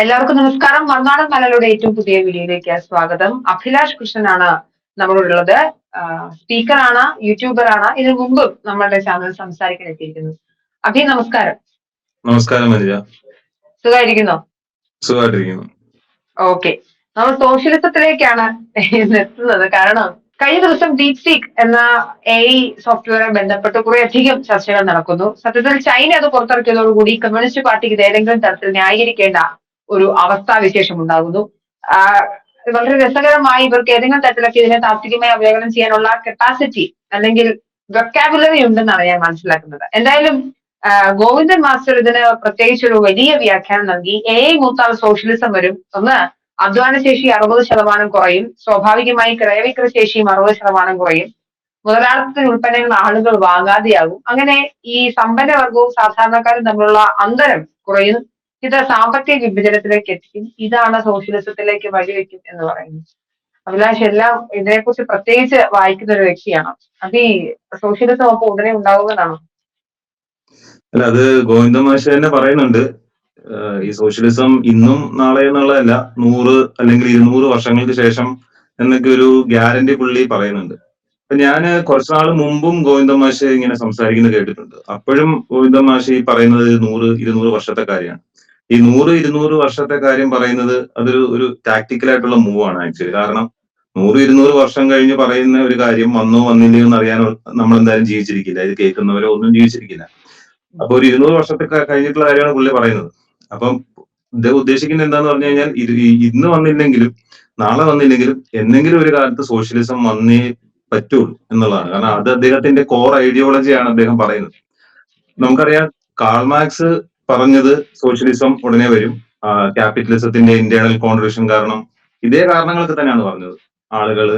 എല്ലാവർക്കും നമസ്കാരം. മണ്ണാടൻ മലയുടെ ഏറ്റവും പുതിയ വീഡിയോയിലേക്ക് സ്വാഗതം. അഭിലാഷ് കൃഷ്ണനാണ് നമ്മളോടുള്ളത് സ്പീക്കറാണ് യൂട്യൂബറാണ്. ഇതിനു മുമ്പും നമ്മളുടെ ചാനൽ സംസാരിക്കാൻ എത്തിയിരിക്കുന്നു. അഭി നമസ്കാരം. നമസ്കാരം സുഖമായിരിക്കുന്നോ സുഖമായിട്ടിരിക്കുന്നു. ഓക്കെ. നമ്മൾ സോഷ്യലിസത്തിലേക്കാണ് എത്തുന്നത്. കാരണം കഴിഞ്ഞ ദിവസം ഡീപ് സീക്ക് എന്ന എ ഐ സോഫ്റ്റ്വെയറെ ബന്ധപ്പെട്ട് കുറെ അധികം ചർച്ചകൾ നടക്കുന്നു. സത്യത്തിൽ ചൈന അത് പുറത്തിറക്കിയതോടുകൂടി കമ്മ്യൂണിസ്റ്റ് പാർട്ടിക്ക് ഏതെങ്കിലും തരത്തിൽ ന്യായീകരിക്കേണ്ട ഒരു അവസ്ഥാവിശേഷം ഉണ്ടാകുന്നു. വളരെ രസകരമായി ഇവർക്ക് ഏതെങ്കിലും തരത്തിലൊക്കെ ഇതിനെ താത്വികമായി അവലോകനം ചെയ്യാനുള്ള കപ്പാസിറ്റി അല്ലെങ്കിൽ വെക്കാബുലറി ഉണ്ടെന്നാണ് ഞാൻ മനസ്സിലാക്കുന്നത്. എന്തായാലും ഗോവിന്ദൻ മാസ്റ്റർ ഇതിന് പ്രത്യേകിച്ച് ഒരു വലിയ വ്യാഖ്യാനം നൽകി. എ മൂത്താൽ സോഷ്യലിസം വരും. ഒന്ന് അധ്വാനശേഷി അറുപത് ശതമാനം കുറയും. സ്വാഭാവികമായി ക്രയവിക്ര ശേഷിയും അറുപത് ശതമാനം കുറയും. മുതലാളിത്തത്തിന് ഉൽപ്പന്നങ്ങൾ ആളുകൾ വാങ്ങാതെയാകും. അങ്ങനെ ഈ സമ്പന്ന സമ്പന്നവർഗവും സാധാരണക്കാരും തമ്മിലുള്ള അന്തരം കുറയും. ഇത് സാമ്പത്തിക വിഭജനത്തിലേക്ക് എത്തിക്കും. ഇതാണ് സോഷ്യലിസത്തിലേക്ക് വഴിവെക്കും എന്ന് പറയുന്നത്. അഭിലാഷ് എല്ലാം ഇതിനെക്കുറിച്ച് പ്രത്യേകിച്ച് വായിക്കുന്ന ഒരു വ്യക്തിയാണ്. അത് ഈ സോഷ്യലിസം അപ്പൊ ഉടനെ ഉണ്ടാവുന്നതാണ് അല്ല അത് ഗോവിന്ദ മാഷ തന്നെ പറയുന്നുണ്ട്. ഈ സോഷ്യലിസം ഇന്നും നാളെ എന്നുള്ളതല്ല നൂറ് അല്ലെങ്കിൽ ഇരുന്നൂറ് വർഷങ്ങൾക്ക് ശേഷം എന്നൊക്കെ ഒരു ഗ്യാരണ്ടി പുള്ളി പറയുന്നുണ്ട്. അപ്പൊ ഞാൻ കുറച്ചു നാൾ മുമ്പും ഗോവിന്ദ മാഷ് ഇങ്ങനെ സംസാരിക്കുന്നത് കേട്ടിട്ടുണ്ട്. അപ്പോഴും ഗോവിന്ദ മാഷ് ഈ പറയുന്നത് നൂറ് ഇരുന്നൂറ് വർഷത്തെ കാര്യമാണ്. ഈ നൂറ് ഇരുന്നൂറ് വർഷത്തെ കാര്യം പറയുന്നത് അതൊരു ഒരു ടാക്ടിക്കൽ ആയിട്ടുള്ള മൂവ് ആണ് ആക്ച്വലി കാരണം നൂറ് ഇരുന്നൂറ് വർഷം കഴിഞ്ഞ് പറയുന്ന ഒരു കാര്യം വന്നോ വന്നില്ലയോ എന്ന് അറിയാനോ നമ്മൾ എന്തായാലും ജീവിച്ചിരിക്കില്ല. ഇത് കേൾക്കുന്നവരോ ഒന്നും ജീവിച്ചിരിക്കില്ല. അപ്പൊ ഒരു ഇരുന്നൂറ് വർഷത്തെ കഴിഞ്ഞിട്ടുള്ള കാര്യമാണ് പുള്ളി പറയുന്നത്. അപ്പം ഉദ്ദേശിക്കുന്നത് എന്താന്ന് പറഞ്ഞു കഴിഞ്ഞാൽ ഇന്ന് വന്നില്ലെങ്കിലും നാളെ വന്നില്ലെങ്കിലും എന്തെങ്കിലും ഒരു കാലത്ത് സോഷ്യലിസം വന്നേ പറ്റുള്ളൂ എന്നുള്ളതാണ്. കാരണം അത് അദ്ദേഹത്തിന്റെ കോർ ഐഡിയോളജിയാണ് അദ്ദേഹം പറയുന്നത്. നമുക്കറിയാം കാൾമാക്സ് പറഞ്ഞത് സോഷ്യലിസം ഉടനെ വരും. ക്യാപിറ്റലിസത്തിന്റെ ഇന്റേണൽ കോൺട്രിബ്യൂഷൻ കാരണം ഇതേ കാരണങ്ങൾക്ക് തന്നെയാണ് പറഞ്ഞത്. ആളുകൾ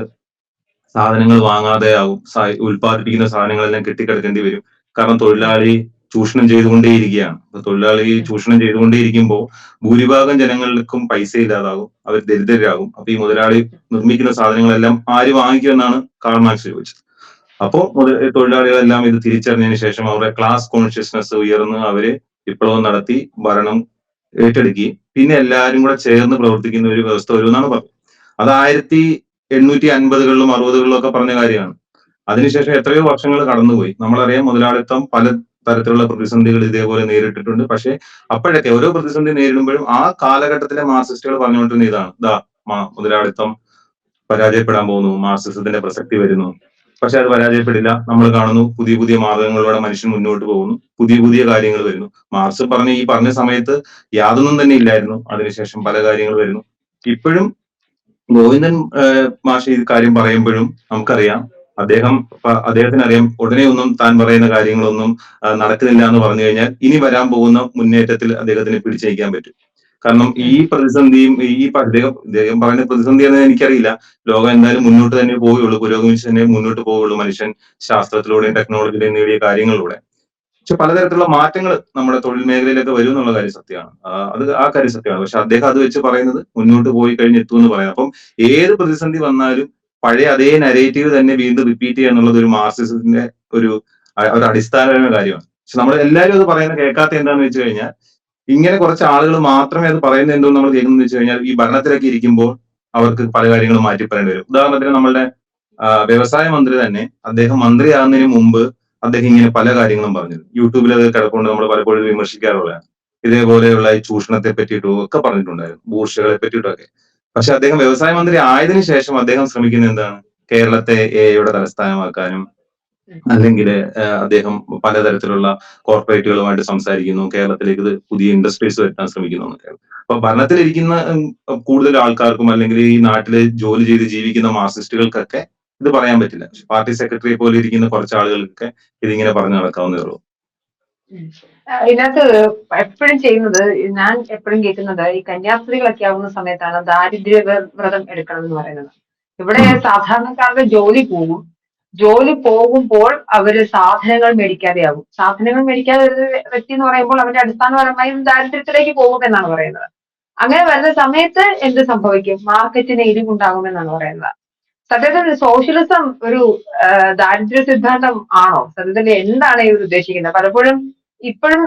സാധനങ്ങൾ വാങ്ങാതെ ആവും. ഉൽപ്പാദിപ്പിക്കുന്ന സാധനങ്ങളെല്ലാം കെട്ടിക്കിടക്കേണ്ടി വരും. കാരണം തൊഴിലാളി ചൂഷണം ചെയ്തുകൊണ്ടേയിരിക്കുകയാണ്. അപ്പൊ തൊഴിലാളി ചൂഷണം ചെയ്തുകൊണ്ടേയിരിക്കുമ്പോൾ ഭൂരിഭാഗം ജനങ്ങൾക്കും പൈസ ഇല്ലാതാകും അവർ ദരിദ്രരാകും. അപ്പൊ ഈ മുതലാളി നിർമ്മിക്കുന്ന സാധനങ്ങളെല്ലാം ആര് വാങ്ങിക്കുമെന്നാണ് കാൾ മാർക്സ് ചോദിച്ചത്. അപ്പോ തൊഴിലാളികളെല്ലാം ഇത് തിരിച്ചറിഞ്ഞതിന് ശേഷം അവരുടെ ക്ലാസ് കോൺഷ്യസ്നെസ് ഉയർന്ന് അവർ വിപ്ലവം നടത്തി ഭരണം ഏറ്റെടുക്കുകയും പിന്നെ എല്ലാവരും കൂടെ ചേർന്ന് പ്രവർത്തിക്കുന്ന ഒരു വ്യവസ്ഥ വരുമെന്നാണ് പറഞ്ഞത്. അത് ആയിരത്തി എണ്ണൂറ്റി അൻപതുകളിലും അറുപതുകളിലും ഒക്കെ പറഞ്ഞ കാര്യമാണ്. അതിനുശേഷം എത്രയോ വർഷങ്ങൾ കടന്നുപോയി. നമ്മളറിയാം മുതലാളിത്തം പല തരത്തിലുള്ള പ്രതിസന്ധികൾ ഇതേപോലെ നേരിട്ടിട്ടുണ്ട്. പക്ഷെ അപ്പോഴൊക്കെ ഓരോ പ്രതിസന്ധി നേരിടുമ്പോഴും ആ കാലഘട്ടത്തിലെ മാർസിസ്റ്റുകൾ പറഞ്ഞുകൊണ്ടിരുന്ന ഇതാണ്. ദാ മുതലാളിത്തം പരാജയപ്പെടാൻ പോകുന്നു മാർസിസത്തിന്റെ പ്രസക്തി വരുന്നു. പക്ഷെ അത് പരാജയപ്പെടില്ല. നമ്മൾ കാണുന്നു പുതിയ പുതിയ മാർഗങ്ങളിലൂടെ മനുഷ്യൻ മുന്നോട്ട് പോകുന്നു. പുതിയ പുതിയ കാര്യങ്ങൾ വരുന്നു. മാർസ് പറഞ്ഞ ഈ പറഞ്ഞ സമയത്ത് യാതൊന്നും തന്നെ ഇല്ലായിരുന്നു. അതിനുശേഷം പല കാര്യങ്ങൾ വരുന്നു. ഇപ്പോഴും ഗോവിന്ദൻ മാഷ് ഈ കാര്യം പറയുമ്പോഴും നമുക്കറിയാം. അദ്ദേഹം അദ്ദേഹത്തിന് അറിയാം ഉടനെ ഒന്നും താൻ പറയുന്ന കാര്യങ്ങളൊന്നും നടക്കുന്നില്ല എന്ന് പറഞ്ഞു കഴിഞ്ഞാൽ ഇനി വരാൻ പോകുന്ന മുന്നേറ്റത്തിൽ അദ്ദേഹത്തിന് പിടിച്ചേക്കാൻ പറ്റും. കാരണം ഈ പ്രതിസന്ധിയും ഈ അദ്ദേഹം അദ്ദേഹം പറയുന്ന പ്രതിസന്ധി എന്ന് എനിക്കറിയില്ല. ലോകം എന്തായാലും മുന്നോട്ട് തന്നെ പോവുകയുള്ളൂ. പുരോഗമിച്ച് തന്നെ മുന്നോട്ട് പോവുകയുള്ളൂ മനുഷ്യൻ ശാസ്ത്രത്തിലൂടെയും ടെക്നോളജിയിലെയും നേടിയ കാര്യങ്ങളിലൂടെ. പക്ഷെ പലതരത്തിലുള്ള മാറ്റങ്ങൾ നമ്മുടെ തൊഴിൽ മേഖലയിലൊക്കെ വരും എന്നുള്ള കാര്യം സത്യമാണ്. അത് ആ കാര്യം സത്യമാണ്. പക്ഷെ അദ്ദേഹം അത് വെച്ച് പറയുന്നത് മുന്നോട്ട് പോയി കഴിഞ്ഞ് എത്തും എന്ന് പറയാം. അപ്പം ഏത് പ്രതിസന്ധി വന്നാലും പഴയ അതേ നരേറ്റീവ് തന്നെ വീണ്ടും റിപ്പീറ്റ് ചെയ്യുക എന്നുള്ളത് ഒരു മാർസിസത്തിന്റെ ഒരു ഒരു അടിസ്ഥാനപരമായ കാര്യമാണ്. പക്ഷെ നമ്മൾ എല്ലാവരും അത് പറയുന്നത് കേൾക്കാത്ത എന്താണെന്ന് വെച്ച് കഴിഞ്ഞാൽ ഇങ്ങനെ കുറച്ച് ആളുകൾ മാത്രമേ അത് പറയുന്നത് എന്തോ നമ്മൾ കേൾക്കുന്നത് വെച്ച് കഴിഞ്ഞാൽ ഈ ഭരണത്തിലൊക്കെ ഇരിക്കുമ്പോൾ അവർക്ക് പല കാര്യങ്ങളും മാറ്റി പറയേണ്ടി വരും. ഉദാഹരണത്തിന് നമ്മളുടെ വ്യവസായ മന്ത്രി തന്നെ അദ്ദേഹം മന്ത്രിയാകുന്നതിന് മുമ്പ് അദ്ദേഹം ഇങ്ങനെ പല കാര്യങ്ങളും പറഞ്ഞു. യൂട്യൂബിൽ അത് കിടക്കൊണ്ട് നമ്മൾ പലപ്പോഴും വിമർശിക്കാറുള്ളതാണ്. ഇതേപോലെയുള്ള ഈ ചൂഷണത്തെ പറ്റിയിട്ടും ഒക്കെ പറഞ്ഞിട്ടുണ്ടായിരുന്നു ബൂർഷകളെ പറ്റിയിട്ടൊക്കെ. പക്ഷെ അദ്ദേഹം വ്യവസായ മന്ത്രി ആയതിനു ശേഷം അദ്ദേഹം ശ്രമിക്കുന്നത് എന്താണ്? കേരളത്തെ എയുടെ തലസ്ഥാനമാക്കാനും അല്ലെങ്കിൽ അദ്ദേഹം പലതരത്തിലുള്ള കോർപ്പറേറ്റുകളുമായിട്ട് സംസാരിക്കുന്നു. കേരളത്തിലേക്ക് പുതിയ ഇൻഡസ്ട്രീസ് വരുത്താൻ ശ്രമിക്കുന്നു എന്നൊക്കെയാണ് അപ്പൊ ഭരണത്തിലിരിക്കുന്ന കൂടുതൽ ആൾക്കാർക്കും അല്ലെങ്കിൽ ഈ നാട്ടിൽ ജോലി ചെയ്ത് ജീവിക്കുന്ന മാർക്സിസ്റ്റുകൾക്കൊക്കെ ഇത് പറയാൻ പറ്റില്ല. പാർട്ടി സെക്രട്ടറിയെ പോലെ ഇരിക്കുന്ന കുറച്ച് ആളുകൾക്കൊക്കെ ഇതിങ്ങനെ പറഞ്ഞു നടക്കാവുന്നേ ഉള്ളൂ. ഇതിനകത്ത് എപ്പോഴും ചെയ്യുന്നത് ഞാൻ എപ്പോഴും കേൾക്കുന്നത് ഈ കന്യാസ്ത്രീകളൊക്കെ ആവുന്ന സമയത്താണ് ദാരിദ്ര്യ വ്ര- വ്രതം എടുക്കണം എന്ന് പറയുന്നത്. ഇവിടെ സാധാരണക്കാരുടെ ജോലി പോകും ജോലി പോകുമ്പോൾ അവർ സാധനങ്ങൾ മേടിക്കാതെയാകും. സാധനങ്ങൾ മേടിക്കാതെ ഒരു വ്യക്തി എന്ന് പറയുമ്പോൾ അവന്റെ അടിസ്ഥാനപരമായും ദാരിദ്ര്യത്തിലേക്ക് പോകും എന്നാണ് പറയുന്നത്. അങ്ങനെ വരുന്ന സമയത്ത് എന്ത് സംഭവിക്കും? മാർക്കറ്റിന് ഇടിവുണ്ടാകുമെന്നാണ് പറയുന്നത്. സത്യത്തിൽ സോഷ്യലിസം ഒരു ദാരിദ്ര്യ സിദ്ധാന്തം ആണോ? സത്യത്തിൽ എന്താണ് ഇവർ ഉദ്ദേശിക്കുന്നത്? പലപ്പോഴും ഇപ്പോഴും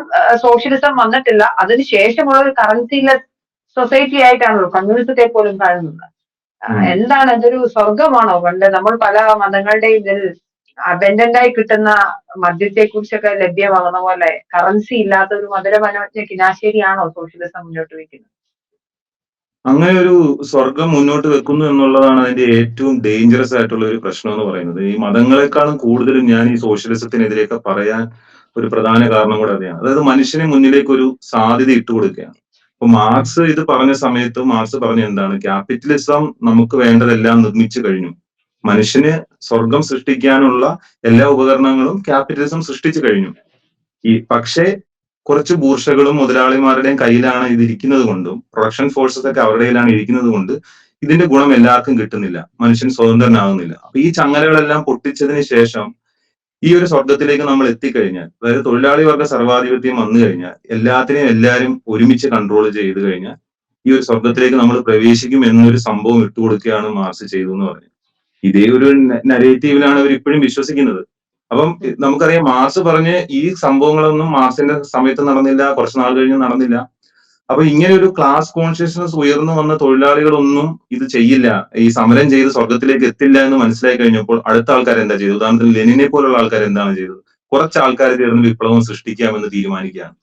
സോഷ്യലിസം വന്നിട്ടില്ല. അതിന് ശേഷമുള്ള ഒരു കറൻസിയിലെ സൊസൈറ്റി ആയിട്ടാണല്ലോ കമ്മ്യൂണിസത്തെ പോലും കാണുന്നത്. എന്താണ് അതൊരു സ്വർഗമാണോ പണ്ട് നമ്മൾ പല മതങ്ങളുടെയും ഇതിൽ അബൻഡന്റ് ആയി കിട്ടുന്ന മദ്യത്തെ കുറിച്ചൊക്കെ ലഭ്യമാകുന്ന പോലെ കറൻസി ഇല്ലാത്ത ഒരു മധുര മനോജ്ഞ കിനാശേരിയാണോ സോഷ്യലിസം മുന്നോട്ട് വെക്കുന്നത് അങ്ങനെ ഒരു സ്വർഗം മുന്നോട്ട് വെക്കുന്നു എന്നുള്ളതാണ് അതിന്റെ ഏറ്റവും ഡേഞ്ചറസ് ആയിട്ടുള്ള ഒരു പ്രശ്നം എന്ന് പറയുന്നത്. ഈ മതങ്ങളെക്കാളും കൂടുതലും ഞാൻ ഈ സോഷ്യലിസത്തിനെതിരെയൊക്കെ പറയാൻ ഒരു പ്രധാന കാരണം കൂടെ അതെയാണ് അതായത് മനുഷ്യനെ മുന്നിലേക്ക് ഒരു സാധ്യത ഇട്ട് അപ്പൊ മാർക്സ് ഇത് പറഞ്ഞ സമയത്ത് മാർക്സ് പറഞ്ഞ എന്താണ്? ക്യാപിറ്റലിസം നമുക്ക് വേണ്ടതെല്ലാം നിർമ്മിച്ചു കഴിഞ്ഞു. മനുഷ്യന് സ്വർഗം സൃഷ്ടിക്കാനുള്ള എല്ലാ ഉപകരണങ്ങളും ക്യാപിറ്റലിസം സൃഷ്ടിച്ചു കഴിഞ്ഞു. ഈ പക്ഷേ കുറച്ച് ബൂർഷകളും മുതലാളിമാരുടെയും കയ്യിലാണ് ഇത് ഇരിക്കുന്നത് കൊണ്ടും പ്രൊഡക്ഷൻ ഫോഴ്സസ് ഒക്കെ അവരുടെ കയ്യിലാണ് ഇരിക്കുന്നത് കൊണ്ട് ഇതിന്റെ ഗുണം എല്ലാവർക്കും കിട്ടുന്നില്ല. മനുഷ്യൻ സ്വതന്ത്രനാകുന്നില്ല. അപ്പൊ ഈ ചങ്ങലകളെല്ലാം പൊട്ടിച്ചതിന് ശേഷം ഈ ഒരു സ്വർഗത്തിലേക്ക് നമ്മൾ എത്തിക്കഴിഞ്ഞാൽ അതായത് തൊഴിലാളി വർഗ സർവാധിപത്യം വന്നു കഴിഞ്ഞാൽ എല്ലാത്തിനെയും എല്ലാവരും ഒരുമിച്ച് കൺട്രോൾ ചെയ്ത് കഴിഞ്ഞാൽ ഈ ഒരു സ്വർഗത്തിലേക്ക് നമ്മൾ പ്രവേശിക്കും എന്നൊരു സംഭവം ഇട്ടുകൊടുക്കുകയാണ് മാർസ് ചെയ്തു എന്ന് പറഞ്ഞു ഇതേ ഒരു നരേറ്റീവിലാണ് അവർ ഇപ്പോഴും വിശ്വസിക്കുന്നത്. അപ്പം നമുക്കറിയാം മാർസ് പറഞ്ഞ് ഈ സംഭവങ്ങളൊന്നും മാർസിന്റെ സമയത്ത് നടന്നില്ല കുറച്ച് നാൾ കഴിഞ്ഞ് നടന്നില്ല. അപ്പൊ ഇങ്ങനെ ഒരു ക്ലാസ് കോൺഷ്യസ്നസ് ഉയർന്നു വന്ന തൊഴിലാളികളൊന്നും ഇത് ചെയ്യില്ല. ഈ സമരം ചെയ്ത് സ്വർഗത്തിലേക്ക് എത്തില്ല എന്ന് മനസ്സിലായി കഴിഞ്ഞപ്പോൾ അടുത്ത ആൾക്കാർ എന്താ ചെയ്തു ഉദാഹരണത്തിന് ലെനിനെ പോലുള്ള ആൾക്കാർ എന്താണ് ചെയ്തത്? കുറച്ച് ആൾക്കാർ ചേർന്ന് വിപ്ലവം സൃഷ്ടിക്കാമെന്ന് തീരുമാനിക്കുകയാണ്.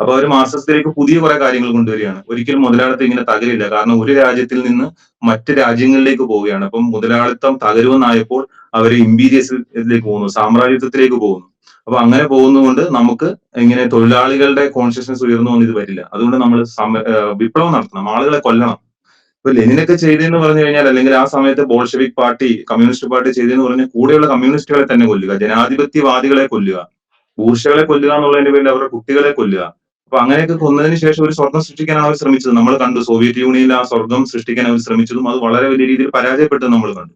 അപ്പൊ അവർ മാർക്സിസത്തിലേക്ക് പുതിയ കുറെ കാര്യങ്ങൾ കൊണ്ടുവരികയാണ്. ഒരിക്കലും മുതലാളിത്തം ഇങ്ങനെ തകരില്ല. കാരണം ഒരു രാജ്യത്തിൽ നിന്ന് മറ്റ് രാജ്യങ്ങളിലേക്ക് പോവുകയാണ്. അപ്പം മുതലാളിത്തം തകരുമെന്നായപ്പോൾ അവർ ഇമ്പീരിയസിലേക്ക് പോകുന്നു സാമ്രാജ്യത്വത്തിലേക്ക് പോകുന്നു. അപ്പൊ അങ്ങനെ പോകുന്നതുകൊണ്ട് നമുക്ക് ഇങ്ങനെ തൊഴിലാളികളുടെ കോൺഷ്യസ്നസ് ഉയർന്നു വന്ന് ഇത് വരില്ല. അതുകൊണ്ട് നമ്മൾ വിപ്ലവം നടത്തണം ആളുകളെ കൊല്ലണം. ഇപ്പൊ ലെനിനൊക്കെ ചെയ്തെന്ന് പറഞ്ഞു കഴിഞ്ഞാൽ അല്ലെങ്കിൽ ആ സമയത്ത് ബോൾഷെവിക് പാർട്ടി കമ്മ്യൂണിസ്റ്റ് പാർട്ടി ചെയ്തെന്ന് പറഞ്ഞാൽ കൂടെയുള്ള കമ്മ്യൂണിസ്റ്റുകളെ തന്നെ കൊല്ലുക ജനാധിപത്യവാദികളെ കൊല്ലുക ഊർഷകളെ കൊല്ലുക എന്നുള്ളതിന്റെ പേരിൽ അവരുടെ കുട്ടികളെ കൊല്ലുക. അപ്പൊ അങ്ങനെയൊക്കെ കൊന്നതിന് ശേഷം ഒരു സ്വർഗം സൃഷ്ടിക്കാൻ അവർ ശ്രമിച്ചത്. നമ്മൾ കണ്ടു സോവിയറ്റ് യൂണിയനിൽ ആ സ്വർഗം സൃഷ്ടിക്കാൻ അവർ ശ്രമിച്ചതും അത് വളരെ വലിയ രീതിയിൽ പരാജയപ്പെട്ടത് നമ്മൾ കണ്ടു.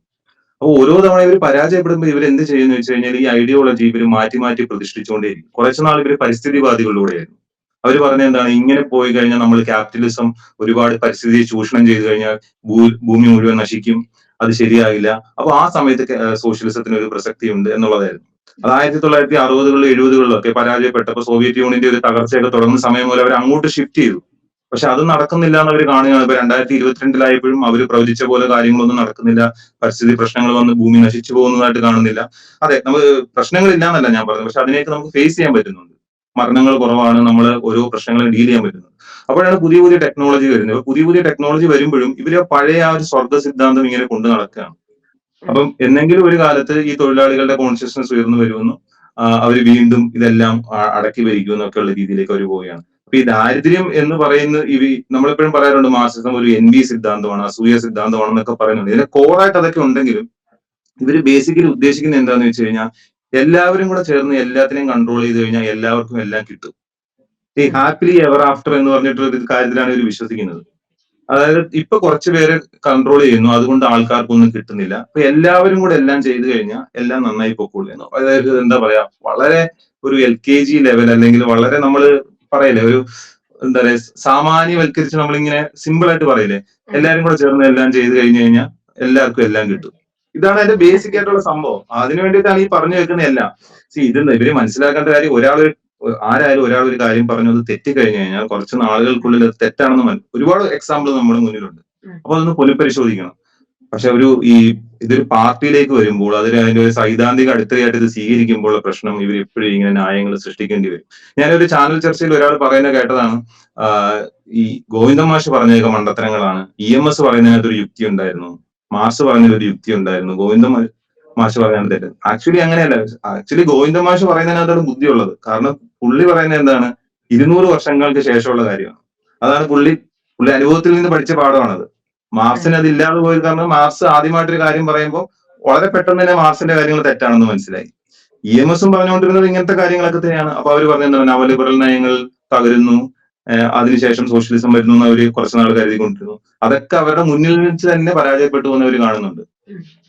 അപ്പൊ ഓരോ തവണ ഇവർ പരാജയപ്പെടുമ്പോൾ ഇവർ എന്ത് ചെയ്യുന്നു വെച്ച് കഴിഞ്ഞാൽ ഈ ഐഡിയോളജി ഇവർ മാറ്റി മാറ്റി പ്രതിഷ്ഠിച്ചുകൊണ്ടേയിരിക്കും കുറച്ചു നാൾ ഇവർ പരിസ്ഥിതിവാദികളിലൂടെയായിരുന്നു. അവർ പറഞ്ഞ എന്താണ്? ഇങ്ങനെ പോയി കഴിഞ്ഞാൽ നമ്മൾ ക്യാപിറ്റലിസം ഒരുപാട് പരിസ്ഥിതിയെ ചൂഷണം ചെയ്തു കഴിഞ്ഞാൽ ഭൂമി മുഴുവൻ നശിക്കും. അത് ശരിയാകില്ല അപ്പൊ ആ സമയത്ത് സോഷ്യലിസത്തിന് ഒരു പ്രസക്തി ഉണ്ട് എന്നുള്ളതായിരുന്നു. അത് ആയിരത്തി തൊള്ളായിരത്തി അറുപതുകളിലും എഴുപതുകളിലും ഒക്കെ പരാജയപ്പെട്ടപ്പോൾ സോവിയറ്റ് യൂണിയന്റെ ഒരു തകർച്ചയൊക്കെ തുടങ്ങുന്ന സമയം മുതൽ അവർ അങ്ങോട്ട് ഷിഫ്റ്റ് ചെയ്തു. പക്ഷെ അത് നടക്കുന്നില്ല എന്ന് അവർ കാണുകയാണ്. ഇപ്പൊ രണ്ടായിരത്തി ഇരുപത്തിരണ്ടിലായപ്പോഴും അവർ പ്രവചിച്ച പോലെ കാര്യങ്ങളൊന്നും നടക്കുന്നില്ല. പരിസ്ഥിതി പ്രശ്നങ്ങൾ വന്ന് ഭൂമി നശിച്ചു പോകുന്നതായിട്ട് കാണുന്നില്ല. അതെ നമുക്ക് പ്രശ്നങ്ങളില്ല എന്നല്ല ഞാൻ പറഞ്ഞത്. പക്ഷെ അതിനെയൊക്കെ നമുക്ക് ഫേസ് ചെയ്യാൻ പറ്റുന്നുണ്ട്. മരണങ്ങൾ കുറവാണ് നമ്മൾ ഓരോ പ്രശ്നങ്ങളും ഡീൽ ചെയ്യാൻ പറ്റുന്നത് അപ്പോഴാണ് പുതിയ പുതിയ ടെക്നോളജി വരുന്നത്. പുതിയ പുതിയ ടെക്നോളജി വരുമ്പോഴും ഇവർ പഴയ ആ ഒരു സ്വർഗ സിദ്ധാന്തം ഇങ്ങനെ കൊണ്ടു നടക്കുകയാണ്. അപ്പം എന്തെങ്കിലും ഒരു കാലത്ത് ഈ തൊഴിലാളികളുടെ കോൺഷ്യസ്നസ് ഉയർന്നു വരുമെന്നും അവർ വീണ്ടും ഇതെല്ലാം അടക്കി ഭരിക്കുമെന്നൊക്കെ ഉള്ള രീതിയിലേക്ക് അവർ പോവുകയാണ്. അപ്പൊ ഈ ദാരിദ്ര്യം എന്ന് പറയുന്ന ഇവ നമ്മളെപ്പോഴും പറയാറുണ്ട് മാർസിസം ഒരു എൻ വി സിദ്ധാന്തമാണ് അസൂയ സിദ്ധാന്തമാണ് എന്നൊക്കെ പറയുന്നുണ്ട്. ഇതിന്റെ കോറായിട്ട് അതൊക്കെ ഉണ്ടെങ്കിലും ഇവർ ബേസിക്കലി ഉദ്ദേശിക്കുന്നത് എന്താന്ന് വെച്ച് കഴിഞ്ഞാൽ എല്ലാവരും കൂടെ ചേർന്ന് എല്ലാത്തിനെയും കൺട്രോൾ ചെയ്ത് കഴിഞ്ഞാൽ എല്ലാവർക്കും എല്ലാം കിട്ടും. ഈ ഹാപ്പിലി എവർ ആഫ്റ്റർ എന്ന് പറഞ്ഞിട്ടുള്ള ഒരു കാര്യത്തിലാണ് ഇവർ വിശ്വസിക്കുന്നത്. അതായത് ഇപ്പൊ കുറച്ച് പേര് കൺട്രോൾ ചെയ്യുന്നു അതുകൊണ്ട് ആൾക്കാർക്കൊന്നും കിട്ടുന്നില്ല. അപ്പൊ എല്ലാവരും കൂടെ എല്ലാം ചെയ്തു കഴിഞ്ഞാൽ എല്ലാം നന്നായി പൊക്കോളുന്നു അതായത് എന്താ പറയാ വളരെ ഒരു എൽ കെ ജി ലെവൽ അല്ലെങ്കിൽ വളരെ നമ്മൾ പറയില്ലേ? ഒരു എന്താ പറയാ സാമാന്യവൽക്കരിച്ച് നമ്മളിങ്ങനെ സിമ്പിൾ ആയിട്ട് പറയില്ലേ? എല്ലാരും കൂടെ ചേർന്ന് എല്ലാം ചെയ്ത് കഴിഞ്ഞു കഴിഞ്ഞാൽ എല്ലാവർക്കും എല്ലാം കിട്ടും. ഇതാണ് അതിന്റെ ബേസിക് ആയിട്ടുള്ള സംഭവം. അതിനു വേണ്ടിയിട്ടാണ് ഈ പറഞ്ഞു വെക്കുന്ന എല്ലാം. സി ഇത് ഇവർ മനസ്സിലാക്കേണ്ട കാര്യം ഒരാൾ ആരായാലും ഒരാൾ ഒരു കാര്യം പറഞ്ഞു അത് തെറ്റി കഴിഞ്ഞു കഴിഞ്ഞാൽ കുറച്ച് നാളുകൾക്കുള്ളിൽ അത് തെറ്റാണെന്ന് ഒരുപാട് എക്സാമ്പിൾ നമ്മുടെ മുന്നിലുണ്ട്. അപ്പൊ അതൊന്ന് പുനഃപരിശോധിക്കണം. പക്ഷെ ഒരു ഈ ഇതൊരു പാർട്ടിയിലേക്ക് വരുമ്പോൾ അതിന് അതിന്റെ ഒരു സൈദ്ധാന്തിക അടിത്തറയായിട്ട് ഇത് സ്വീകരിക്കുമ്പോൾ പ്രശ്നം ഇവർ എപ്പോഴും ഇങ്ങനെ ന്യായങ്ങൾ സൃഷ്ടിക്കേണ്ടി വരും. ഞാനൊരു ചാനൽ ചർച്ചയിൽ ഒരാൾ പറയുന്ന കേട്ടതാണ് ഈ ഗോവിന്ദ മാഷ് പറഞ്ഞേക്ക മണ്ടത്തരങ്ങളാണ്. ഇ എം എസ് പറയുന്നതിനകത്ത് ഒരു യുക്തി ഉണ്ടായിരുന്നു. മാർസ് പറഞ്ഞൊരു യുക്തി ഉണ്ടായിരുന്നു. ഗോവിന്ദ മാഷ് പറയുന്നത് തെറ്റ്. ആക്ച്വലി അങ്ങനെയല്ല. ആക്ച്വലി ഗോവിന്ദ മാഷ് പറയുന്നതിനകത്താണ് ബുദ്ധിയുള്ളത്. കാരണം പുള്ളി പറയുന്നത് എന്താണ്? ഇരുന്നൂറ് വർഷങ്ങൾക്ക് ശേഷമുള്ള കാര്യമാണ്. അതാണ് പുള്ളി പുള്ളി അനുഭവത്തിൽ നിന്ന് പഠിച്ച പാഠമാണത്. മാർസിന് അത് ഇല്ലാതെ പോയത് കാരണം മാർസ് ആദ്യമായിട്ടൊരു കാര്യം പറയുമ്പോൾ വളരെ പെട്ടെന്ന് തന്നെ മാർസിന്റെ കാര്യങ്ങൾ തെറ്റാണെന്ന് മനസ്സിലായി. ഇ എം എസും പറഞ്ഞുകൊണ്ടിരുന്നത് ഇങ്ങനത്തെ കാര്യങ്ങളൊക്കെ തന്നെയാണ്. അപ്പൊ അവർ പറഞ്ഞത് നവലിബറൽ നയങ്ങൾ തകരുന്നു അതിനുശേഷം സോഷ്യലിസം വരുന്നു എന്ന് അവർ കുറച്ച് നാൾ കരുതിക്കൊണ്ടിരുന്നു. അതൊക്കെ അവരുടെ മുന്നിൽ വെച്ച് തന്നെ പരാജയപ്പെട്ടു എന്ന് അവർ കാണുന്നുണ്ട്.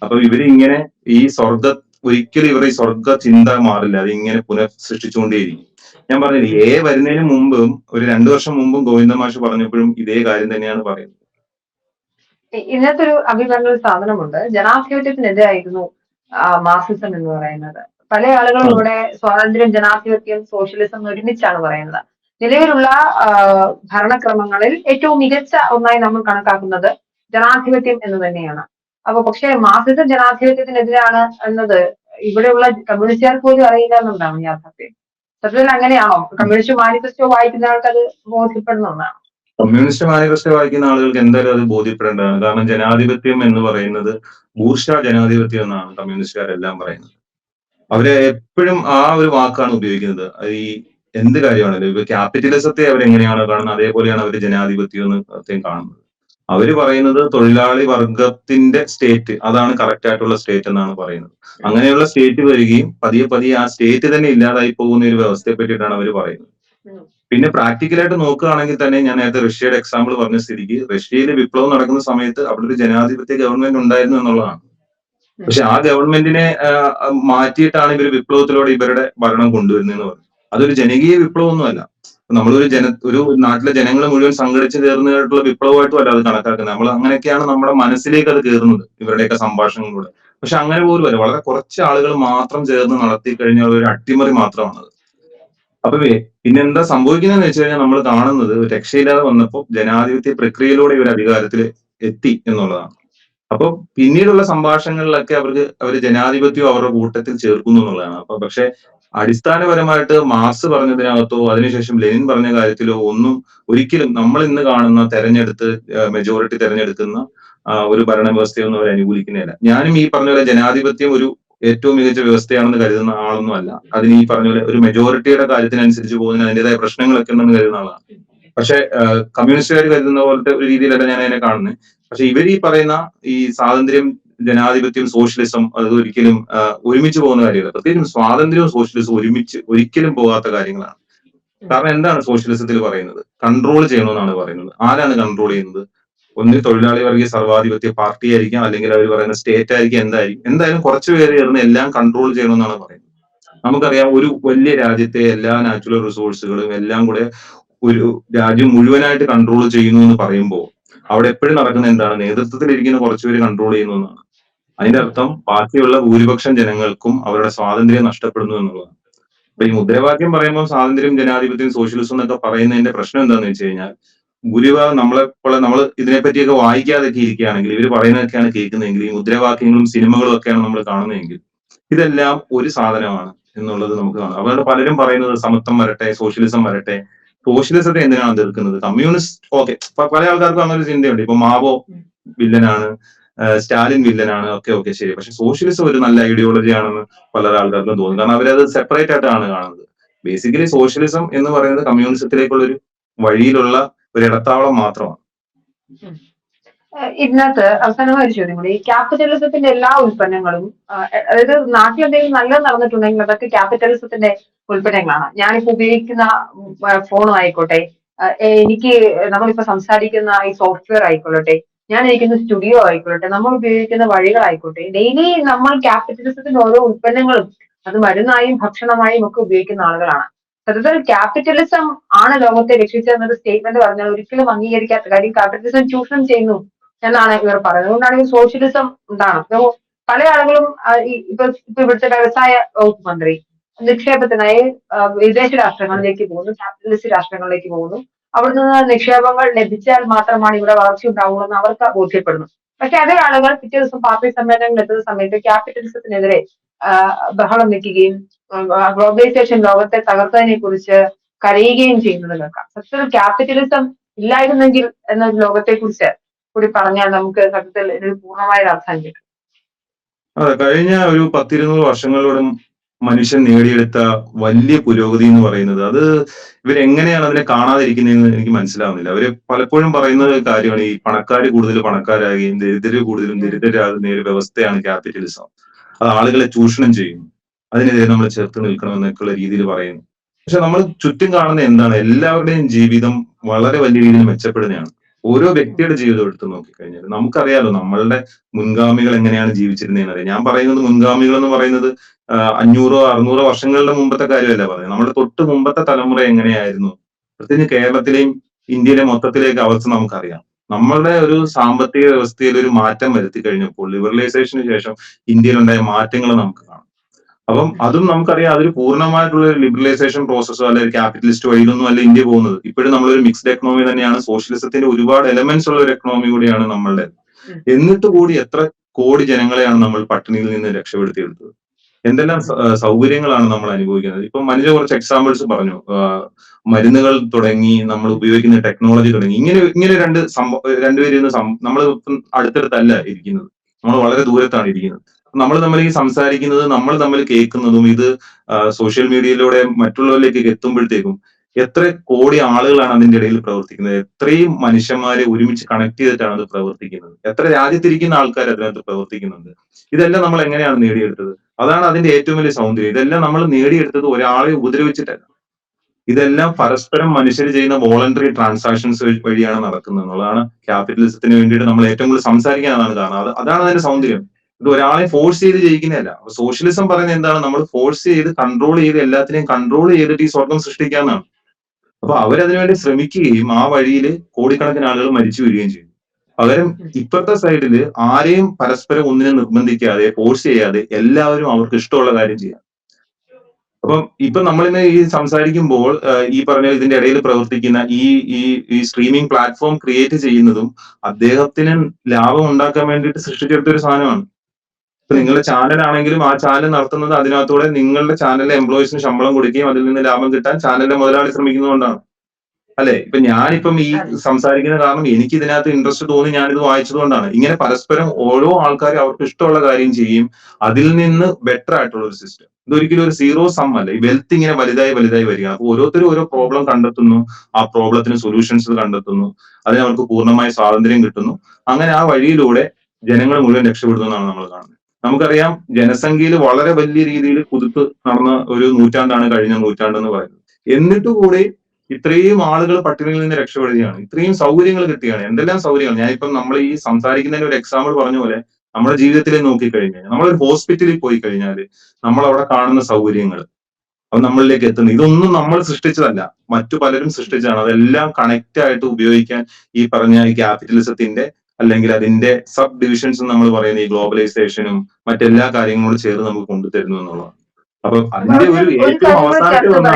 അപ്പൊ ഇവർ ഇങ്ങനെ ഈ സ്വർഗ ഒരിക്കലും ഇവരുടെ ഈ സ്വർഗ ചിന്ത മാറില്ല. അത് ഇങ്ങനെ പുനഃസൃഷ്ടിച്ചുകൊണ്ടേയിരിക്കും. ഞാൻ പറഞ്ഞില്ലേ എ വരുന്നതിന് മുമ്പും ഒരു രണ്ടു വർഷം മുമ്പും ഗോവിന്ദ മാഷ് പറഞ്ഞപ്പോഴും ഇതേ കാര്യം തന്നെയാണ് പറയുന്നത്. ഇതിനകത്തൊരു അഭിപ്രായ ഒരു സാധനമുണ്ട്. ജനാധിപത്യത്തിനെതിരായിരുന്നു മാർസിസം എന്ന് പറയുന്നത്. പല ആളുകളും ഇവിടെ സ്വാതന്ത്ര്യം ജനാധിപത്യം സോഷ്യലിസം ഒരുമിച്ചാണ് പറയുന്നത്. നിലവിലുള്ള ഭരണക്രമങ്ങളിൽ ഏറ്റവും മികച്ച ഒന്നായി നമ്മൾ കണക്കാക്കുന്നത് ജനാധിപത്യം എന്ന് തന്നെയാണ്. അപ്പൊ പക്ഷേ മാർസിസം ജനാധിപത്യത്തിനെതിരാണ് എന്നത് ഇവിടെയുള്ള കമ്മ്യൂണിസ്റ്റുകാർക്ക് പോലും അറിയില്ല എന്നുള്ളതാണ് യാഥാർത്ഥ്യം. സത്യത്തിൽ അങ്ങനെയാണോ? കമ്മ്യൂണിസ്റ്റ് മാനിഫെസ്റ്റോ വായിക്കുന്ന ആൾക്കത് ബോധ്യപ്പെടുന്ന ഒന്നാണ്. കമ്മ്യൂണിസ്റ്റ് മാനിഫെസ്റ്റോ വായിക്കുന്ന ആളുകൾക്ക് എന്തായാലും അത് ബോധ്യപ്പെടേണ്ടതാണ്. കാരണം ജനാധിപത്യം എന്ന് പറയുന്നത് ബൂർഷ ജനാധിപത്യം എന്നാണ് കമ്മ്യൂണിസ്റ്റുകാരെല്ലാം പറയുന്നത്. അവരെ എപ്പോഴും ആ ഒരു വാക്കാണ് ഉപയോഗിക്കുന്നത്. ഈ എന്ത് കാര്യമാണല്ലോ ഇപ്പൊ ക്യാപിറ്റലിസത്തെ അവരെങ്ങനെയാണോ കാണുന്നത് അതേപോലെയാണ് അവർ ജനാധിപത്യം എന്ന് അദ്ദേഹം കാണുന്നത്. അവർ പറയുന്നത് തൊഴിലാളി വർഗത്തിന്റെ സ്റ്റേറ്റ് അതാണ് കറക്റ്റ് ആയിട്ടുള്ള സ്റ്റേറ്റ് എന്നാണ് പറയുന്നത്. അങ്ങനെയുള്ള സ്റ്റേറ്റ് വരികയും പതിയെ പതിയെ ആ സ്റ്റേറ്റ് തന്നെ ഇല്ലാതായി പോകുന്ന ഒരു വ്യവസ്ഥയെ പറ്റിയിട്ടാണ് അവർ പറയുന്നത്. പിന്നെ പ്രാക്ടിക്കലായിട്ട് നോക്കുകയാണെങ്കിൽ തന്നെ ഞാൻ നേരത്തെ റഷ്യയുടെ എക്സാമ്പിൾ പറഞ്ഞ സ്ഥിതിക്ക് റഷ്യയിൽ വിപ്ലവം നടക്കുന്ന സമയത്ത് അവിടെ ഒരു ജനാധിപത്യ ഗവൺമെന്റ് ഉണ്ടായിരുന്നു എന്നുള്ളതാണ്. പക്ഷെ ആ ഗവൺമെന്റിനെ മാറ്റിയിട്ടാണ് ഇവർ വിപ്ലവത്തിലൂടെ ഇവരുടെ ഭരണം കൊണ്ടുവരുന്നതെന്ന് പറഞ്ഞു അതൊരു ജനകീയ വിപ്ലവമൊന്നുമല്ല. നമ്മളൊരു ജന ഒരു നാട്ടിലെ ജനങ്ങൾ മുഴുവൻ സംഘടിച്ച് കയറുന്നതായിട്ടുള്ള വിപ്ലവമായിട്ടും അല്ല അത് കണക്കാക്കുന്നത്. നമ്മൾ അങ്ങനെയൊക്കെയാണ് നമ്മുടെ മനസ്സിലേക്ക് അത് കയറുന്നത് ഇവരുടെയൊക്കെ സംഭാഷണങ്ങളിലൂടെ. പക്ഷെ അങ്ങനെ പോലും അല്ല. വളരെ കുറച്ച് ആളുകൾ മാത്രം ചേർന്ന് നടത്തി കഴിഞ്ഞ ഒരു അട്ടിമറി മാത്രമാണത്. അപ്പൊ പിന്നെ എന്താ സംഭവിക്കുന്നതെന്ന് വെച്ച് കഴിഞ്ഞാൽ നമ്മൾ കാണുന്നത് രക്ഷയില്ലാതെ വന്നപ്പോൾ ജനാധിപത്യ പ്രക്രിയയിലൂടെ ഇവർ അധികാരത്തിൽ എത്തി എന്നുള്ളതാണ്. അപ്പൊ പിന്നീടുള്ള സംഭാഷണങ്ങളിലൊക്കെ അവർക്ക് അവർ ജനാധിപത്യം അവരുടെ കൂട്ടത്തിൽ ചേർക്കുന്നു എന്നുള്ളതാണ്. അപ്പൊ പക്ഷെ അടിസ്ഥാനപരമായിട്ട് മാർക്സ് പറഞ്ഞതിനകത്തോ അതിനുശേഷം ലെനിൻ പറഞ്ഞ കാര്യത്തിലോ ഒന്നും ഒരിക്കലും നമ്മൾ ഇന്ന് കാണുന്ന തെരഞ്ഞെടുത്ത് മെജോറിറ്റി തെരഞ്ഞെടുക്കുന്ന ഒരു ഒരു ഭരണവ്യവസ്ഥയൊന്നും അവർ അനുകൂലിക്കുന്നില്ല ഞാനും ഈ പറഞ്ഞ പോലെ ജനാധിപത്യം ഒരു ഏറ്റവും മികച്ച വ്യവസ്ഥയാണെന്ന് കരുതുന്ന ആളൊന്നും അല്ല. അതിന് ഈ പറഞ്ഞ പോലെ ഒരു മെജോറിറ്റിയുടെ കാര്യത്തിനനുസരിച്ച് പോകുന്നതിന് അതിന്റെതായ പ്രശ്നങ്ങളൊക്കെ ഉണ്ടെന്ന് കരുതുന്ന ആളാണ്. പക്ഷെ കമ്മ്യൂണിസ്റ്റുകാർ കരുതുന്ന പോലത്തെ ഒരു രീതിയിലല്ല ഞാൻ അതിനെ കാണുന്നത്. പക്ഷെ ഇവർ ഈ പറയുന്ന ഈ സ്വാതന്ത്ര്യം ജനാധിപത്യം സോഷ്യലിസം അത് ഒരിക്കലും ഒരുമിച്ച് പോകുന്ന കാര്യമല്ല. പ്രത്യേകിച്ചും സ്വാതന്ത്ര്യവും സോഷ്യലിസം ഒരുമിച്ച് ഒരിക്കലും പോകാത്ത കാര്യങ്ങളാണ്. കാരണം എന്താണ് സോഷ്യലിസത്തിൽ പറയുന്നത്? കൺട്രോൾ ചെയ്യണമെന്നാണ് പറയുന്നത്. ആരാണ് കൺട്രോൾ ചെയ്യുന്നത്? ഒന്ന് തൊഴിലാളി വർഗീയ സർവാധിപത്യ പാർട്ടി ആയിരിക്കാം അല്ലെങ്കിൽ അവർ പറയുന്ന സ്റ്റേറ്റ് ആയിരിക്കും എന്തായിരിക്കും. എന്തായാലും കുറച്ചു പേര് ചേർന്ന് എല്ലാം കൺട്രോൾ ചെയ്യണമെന്നാണ് പറയുന്നത്. നമുക്കറിയാം ഒരു വലിയ രാജ്യത്തെ എല്ലാ നാച്ചുറൽ റിസോഴ്സുകളും എല്ലാം കൂടെ ഒരു രാജ്യം മുഴുവനായിട്ട് കൺട്രോൾ ചെയ്യുന്നു എന്ന് പറയുമ്പോൾ അവിടെ എപ്പോഴും നടക്കുന്ന എന്താണ്? നേതൃത്വത്തിലിരിക്കുന്ന കുറച്ചുപേര് കൺട്രോൾ ചെയ്യുന്നു എന്നാണ്. അതിന്റെ അർത്ഥം ബാക്കിയുള്ള ഭൂരിപക്ഷം ജനങ്ങൾക്കും അവരുടെ സ്വാതന്ത്ര്യം നഷ്ടപ്പെടുന്നു എന്നുള്ളതാണ്. അപ്പൊ ഈ മുദ്രാവാക്യം പറയുമ്പോൾ സ്വാതന്ത്ര്യം ജനാധിപത്യം സോഷ്യലിസം എന്നൊക്കെ പറയുന്നതിന്റെ പ്രശ്നം എന്താണെന്ന് വെച്ച് കഴിഞ്ഞാൽ ഭൂരിഭാഗം നമ്മളെ പോലെ നമ്മൾ ഇതിനെപ്പറ്റിയൊക്കെ വായിക്കാതൊക്കെ ഇരിക്കുകയാണെങ്കിൽ ഇവർ പറയുന്നതൊക്കെയാണ് കേൾക്കുന്നതെങ്കിൽ ഈ മുദ്രാവാക്യങ്ങളും സിനിമകളും ഒക്കെയാണ് നമ്മൾ കാണുന്നതെങ്കിൽ ഇതെല്ലാം ഒരു സാധനമാണ് എന്നുള്ളത് നമുക്ക് കാണാം. അവരുടെ പലരും പറയുന്നത് സമത്വം വരട്ടെ സോഷ്യലിസം വരട്ടെ സോഷ്യലിസത്തെ എന്തിനാണ് എതിർക്കുന്നത്? കമ്മ്യൂണിസ്റ്റ് ഓക്കെ പല ആൾക്കാർക്കും അങ്ങനെ ഒരു ചിന്തയുണ്ട്. ഇപ്പൊ മാവോ വില്ലനാണ് സ്റ്റാലിൻ വില്ലനാണ് ഒക്കെ ഓക്കെ ശരി. പക്ഷെ സോഷ്യലിസം ഒരു നല്ല ഐഡിയോളജി ആണെന്ന് പല ആൾക്കാർക്കും തോന്നുന്നു കാരണം അവരത് സെപ്പറേറ്റ് ആയിട്ടാണ് കാണുന്നത്. ബേസിക്കലി സോഷ്യലിസം എന്ന് പറയുന്നത് കമ്മ്യൂണിസത്തിലേക്കുള്ള ഒരു വഴിയിലുള്ള ഒരു ഇടത്താവളം മാത്രമാണ് ഇതിനകത്ത് അവസാനമായ ഒരു ചോദ്യം കൂടി. ക്യാപിറ്റലിസത്തിന്റെ എല്ലാ ഉൽപ്പന്നങ്ങളും അതായത് നാട്ടിൽ എന്തെങ്കിലും നല്ലത് നടന്നിട്ടുണ്ടെങ്കിൽ അതൊക്കെ ക്യാപിറ്റലിസത്തിന്റെ ഉൽപ്പന്നങ്ങളാണ്. ഞാനിപ്പോ ഉപയോഗിക്കുന്ന ഫോണും ആയിക്കോട്ടെ എനിക്ക് നമ്മളിപ്പോ സംസാരിക്കുന്ന ഈ സോഫ്റ്റ്വെയർ ആയിക്കൊള്ളട്ടെ ഞാൻ ഇരിക്കുന്ന സ്റ്റുഡിയോ ആയിക്കൊള്ളട്ടെ നമ്മൾ ഉപയോഗിക്കുന്ന വഴികളായിക്കോട്ടെ ഡെയിലി നമ്മൾ ക്യാപിറ്റലിസത്തിന്റെ ഓരോ ഉൽപ്പന്നങ്ങളും അത് മരുന്നായും ഭക്ഷണമായും ഒക്കെ ഉപയോഗിക്കുന്ന ആളുകളാണ്. സത്യത്തിൽ ക്യാപിറ്റലിസം ആണ് ലോകത്തെ രക്ഷിച്ചതെന്നൊരു സ്റ്റേറ്റ്മെന്റ് പറഞ്ഞാൽ ഒരിക്കലും അംഗീകരിക്കാത്ത കാര്യം ക്യാപിറ്റലിസം ചൂഷണം ചെയ്യുന്നു എന്നാണ് ഇവർ പറയുന്നത്. അതുകൊണ്ടാണ് ഈ സോഷ്യലിസം ഉണ്ടാണ് പല ആളുകളും ഇപ്പൊ ഇപ്പൊ ഇവിടുത്തെ വ്യവസായ വകുപ്പ് മന്ത്രി നിക്ഷേപത്തിനായി വിദേശ രാഷ്ട്രങ്ങളിലേക്ക് പോകുന്നു ക്യാപിറ്റലിസ്റ്റ് രാഷ്ട്രങ്ങളിലേക്ക് പോകുന്നു. അവിടെ നിന്ന് നിക്ഷേപങ്ങൾ ലഭിച്ചാൽ മാത്രമാണ് ഇവിടെ വളർച്ച ഉണ്ടാവുള്ളൂ എന്ന് അവർക്ക് ബോധ്യപ്പെടുന്നു. പക്ഷെ അതേ ആളുകൾ പിറ്റേ ദിവസം പാർട്ടി സമ്മേളനങ്ങളിൽ എത്തുന്ന സമയത്ത് ക്യാപിറ്റലിസത്തിനെതിരെ ബഹളം വെക്കുകയും ഗ്ലോബലൈസേഷൻ ലോകത്തെ തകർത്തതിനെ കുറിച്ച് കരയുകയും ചെയ്യുന്നത് കേൾക്കാം. സത്യത്തിൽ ക്യാപിറ്റലിസം ഇല്ലായിരുന്നെങ്കിൽ എന്ന ലോകത്തെ കുറിച്ച് കൂടി പറഞ്ഞാൽ നമുക്ക് സത്യത്തിൽ ഇതിന് പൂർണമായ അർത്ഥം കിട്ടും. അതെ കഴിഞ്ഞ ഒരു പത്തിരുന്നൂറ് വർഷങ്ങളിലൂടെ മനുഷ്യൻ നേടിയെടുത്ത വലിയ പുരോഗതി എന്ന് പറയുന്നത് അത് ഇവരെങ്ങനെയാണ് അതിനെ കാണാതിരിക്കുന്നതെന്ന് എനിക്ക് മനസ്സിലാവുന്നില്ല. അവർ പലപ്പോഴും പറയുന്ന കാര്യമാണ് ഈ പണക്കാർ കൂടുതൽ പണക്കാരാകുകയും ദരിദ്രർ കൂടുതലും ദരിദ്രരാകുന്ന ഒരു വ്യവസ്ഥയാണ് ക്യാപിറ്റലിസം അത് ആളുകളെ ചൂഷണം ചെയ്യുന്നു. അതിനെതിരെ നമ്മൾ ചേർത്ത് നിൽക്കണം എന്നൊക്കെയുള്ള രീതിയിൽ പറയുന്നു. പക്ഷെ നമ്മൾ ചുറ്റും കാണുന്ന എന്താണ്? എല്ലാവരുടെയും ജീവിതം വളരെ വലിയ രീതിയിൽ മെച്ചപ്പെടുന്നതാണ്. ഓരോ വ്യക്തിയുടെ ജീവിതം എടുത്ത് നോക്കിക്കഴിഞ്ഞാൽ നമുക്കറിയാലോ നമ്മളുടെ മുൻഗാമികൾ എങ്ങനെയാണ് ജീവിച്ചിരുന്നതെന്ന് അറിയാം. ഞാൻ പറയുന്നത് മുൻഗാമികൾ എന്ന് പറയുന്നത് അഞ്ഞൂറോ അറുന്നൂറോ വർഷങ്ങളുടെ മുമ്പത്തെ കാര്യമല്ല പറയുന്നത്. നമ്മുടെ തൊട്ട് മുമ്പത്തെ തലമുറ എങ്ങനെയായിരുന്നു? പ്രത്യേകിച്ച് കേരളത്തിലെയും ഇന്ത്യയിലെ മൊത്തത്തിലേക്ക് അവസ്ഥ നമുക്കറിയാം. നമ്മളുടെ ഒരു സാമ്പത്തിക വ്യവസ്ഥയിൽ ഒരു മാറ്റം വരുത്തി കഴിഞ്ഞപ്പോൾ ലിബറലൈസേഷന് ശേഷം ഇന്ത്യയിലുണ്ടായ മാറ്റങ്ങൾ നമുക്ക് അപ്പം അതും നമുക്കറിയാം അതൊരു പൂർണമായിട്ടുള്ള ഒരു ലിബറലൈസേഷൻ പ്രോസസ്സോ അല്ലെങ്കിൽ ക്യാപിറ്റലിസ്റ്റ് വഴിയിലൊന്നും അല്ല ഇന്ത്യ പോകുന്നത്. ഇപ്പോഴും നമ്മളൊരു മിക്സ്ഡ് എക്കണോമി തന്നെയാണ്. സോഷ്യലിസത്തിന്റെ ഒരുപാട് എലമെന്റ്സ് ഉള്ള ഒരു എക്കണോമി കൂടിയാണ് നമ്മളുടെ. എന്നിട്ട് കൂടി എത്ര കോടി ജനങ്ങളെയാണ് നമ്മൾ പട്ടിണിയിൽ നിന്ന് രക്ഷപ്പെടുത്തിയെടുത്തത്? എന്തെല്ലാം സൗകര്യങ്ങളാണ് നമ്മൾ അനുഭവിക്കുന്നത്? ഇപ്പൊ മനുഷ്യ കുറച്ച് എക്സാമ്പിൾസ് പറഞ്ഞു. മരുന്നുകൾ തുടങ്ങി നമ്മൾ ഉപയോഗിക്കുന്ന ടെക്നോളജി തുടങ്ങി. ഇങ്ങനെ ഇങ്ങനെ രണ്ട് സംഭവം രണ്ടുപേരും നമ്മൾ അടുത്തടുത്തല്ല ഇരിക്കുന്നത്. നമ്മൾ വളരെ ദൂരത്താണ് ഇരിക്കുന്നത്. നമ്മൾ തമ്മിൽ ഈ സംസാരിക്കുന്നത് നമ്മൾ തമ്മിൽ കേൾക്കുന്നതും ഇത് സോഷ്യൽ മീഡിയയിലൂടെ മറ്റുള്ളവരിലേക്ക് എത്തുമ്പോഴത്തേക്കും എത്ര കോടി ആളുകളാണ് അതിന്റെ ഇടയിൽ പ്രവർത്തിക്കുന്നത്? എത്രയും മനുഷ്യന്മാരെ ഒരുമിച്ച് കണക്ട് ചെയ്തിട്ടാണ് അത് പ്രവർത്തിക്കുന്നത്? എത്ര രാജ്യത്തിരിക്കുന്ന ആൾക്കാർ അതിനകത്ത് പ്രവർത്തിക്കുന്നുണ്ട്? ഇതെല്ലാം നമ്മൾ എങ്ങനെയാണ് നേടിയെടുത്തത്? അതാണ് അതിന്റെ ഏറ്റവും വലിയ സൗന്ദര്യം. ഇതെല്ലാം നമ്മൾ നേടിയെടുത്തത് ഒരാളെ ഉപദ്രവിച്ചിട്ടല്ല. ഇതെല്ലാം പരസ്പരം മനുഷ്യർ ചെയ്യുന്ന വോളണ്ടറി ട്രാൻസാക്ഷൻസ് വഴിയാണ് നടക്കുന്നത് എന്നുള്ളതാണ് ക്യാപിറ്റലിസത്തിന് വേണ്ടിയിട്ട് നമ്മൾ ഏറ്റവും കൂടുതൽ സംസാരിക്കാനാണ് കാരണം അത് അതാണ് അതിന്റെ സൗന്ദര്യം. ഇത് ഒരാളെ ഫോഴ്സ് ചെയ്ത് ജയിക്കുന്നതല്ല. അപ്പൊ സോഷ്യലിസം പറയുന്നത് എന്താണ്? നമ്മൾ ഫോഴ്സ് ചെയ്ത് കൺട്രോൾ ചെയ്ത് എല്ലാത്തിനെയും കൺട്രോൾ ചെയ്തിട്ട് ഈ സ്വർഗം സൃഷ്ടിക്കാന്നാണ് അപ്പൊ അവരതിനുവേണ്ടി ശ്രമിക്കുകയും ആ വഴിയിൽ കോടിക്കണക്കിന് ആളുകൾ മരിച്ചു വരികയും ചെയ്യും പകരം ഇപ്പോഴത്തെ സൈഡിൽ ആരെയും പരസ്പരം ഒന്നിനെ നിർബന്ധിക്കാതെ ഫോഴ്സ് ചെയ്യാതെ എല്ലാവരും അവർക്ക് ഇഷ്ടമുള്ള കാര്യം ചെയ്യാം. അപ്പം ഇപ്പൊ നമ്മളിന്ന് ഈ സംസാരിക്കുമ്പോൾ ഈ പറഞ്ഞ ഇതിന്റെ ഇടയിൽ പ്രവർത്തിക്കുന്ന ഈ ഈ ഈ സ്ട്രീമിംഗ് പ്ലാറ്റ്ഫോം ക്രിയേറ്റ് ചെയ്യുന്നതും അദ്ദേഹത്തിന് ലാഭം ഉണ്ടാക്കാൻ വേണ്ടിയിട്ട് സൃഷ്ടിച്ചെടുത്ത ഒരു സാധനമാണ്. ഇപ്പൊ നിങ്ങളുടെ ചാനൽ ആണെങ്കിലും ആ ചാനൽ നടത്തുന്നത് അതിനകത്തൂടെ നിങ്ങളുടെ ചാനലിലെ എംപ്ലോയീസിന് ശമ്പളം കൊടുക്കുകയും അതിൽ നിന്ന് ലാഭം കിട്ടാൻ ചാനലിലെ മുതലാളി ശ്രമിക്കുന്നതുകൊണ്ടാണ്. അല്ലെ? ഇപ്പൊ ഞാനിപ്പം ഈ സംസാരിക്കുന്ന കാരണം എനിക്ക് ഇതിനകത്ത് ഇൻട്രസ്റ്റ് തോന്നി ഞാനിത് വായിച്ചതുകൊണ്ടാണ്. ഇങ്ങനെ പരസ്പരം ഓരോ ആൾക്കാരും അവർക്ക് ഇഷ്ടമുള്ള കാര്യം ചെയ്യും അതിൽ നിന്ന് ബെറ്റർ ആയിട്ടുള്ള ഒരു സിസ്റ്റം ഇതൊരിക്കലും ഒരു സീറോ സം അല്ല. ഈ വെൽത്ത് ഇങ്ങനെ വലുതായി വലുതായി വരിക അപ്പൊ ഓരോരുത്തരും ഓരോ പ്രോബ്ലം കണ്ടെത്തുന്നു. ആ പ്രോബ്ലത്തിന് സൊല്യൂഷൻസ് കണ്ടെത്തുന്നു. അതിന് അവർക്ക് പൂർണമായ സ്വാതന്ത്ര്യം കിട്ടുന്നു. അങ്ങനെ ആ വഴിയിലൂടെ ജനങ്ങൾ മുഴുവൻ രക്ഷപ്പെടുന്നു എന്നാണ് നമ്മൾ കാണുന്നത്. നമുക്കറിയാം ജനസംഖ്യയിൽ വളരെ വലിയ രീതിയിൽ കുതിപ്പ് നടന്ന ഒരു നൂറ്റാണ്ടാണ് കഴിഞ്ഞ നൂറ്റാണ്ട് എന്ന് പറയുന്നത്. എന്നിട്ട് കൂടി ഇത്രയും ആളുകൾ പട്ടിണിയിൽ നിന്ന് രക്ഷപ്പെടുകയാണ്. ഇത്രയും സൗകര്യങ്ങൾ കിട്ടുകയാണ്. എന്തെല്ലാം സൗകര്യങ്ങൾ? ഞാനിപ്പം നമ്മൾ ഈ സംസാരിക്കുന്നതിന് ഒരു എക്സാമ്പിൾ പറഞ്ഞ പോലെ നമ്മുടെ ജീവിതത്തിൽ നോക്കിക്കഴിഞ്ഞാൽ നമ്മളൊരു ഹോസ്പിറ്റലിൽ പോയി കഴിഞ്ഞാൽ നമ്മൾ അവിടെ കാണുന്ന സൗകര്യങ്ങൾ അത് നമ്മളിലേക്ക് എത്തുന്നത് ഇതൊന്നും നമ്മൾ സൃഷ്ടിച്ചതല്ല. മറ്റു പലരും സൃഷ്ടിച്ചതാണ്. അതെല്ലാം കണക്ട് ആയിട്ട് ഉപയോഗിക്കാൻ ഈ പറഞ്ഞ ഈ ക്യാപിറ്റലിസത്തിന്റെ അല്ലെങ്കിൽ അതിന്റെ സബ് ഡിവിഷൻസ് നമ്മൾ പറയുന്ന ഈ ഗ്ലോബലൈസേഷനും മറ്റെല്ലാ കാര്യങ്ങളോട് ചേർന്ന് നമുക്ക് കൊണ്ടുതരുന്നു എന്നുള്ളതാണ്. അപ്പൊ അതിന്റെ ഒരു ഏറ്റവും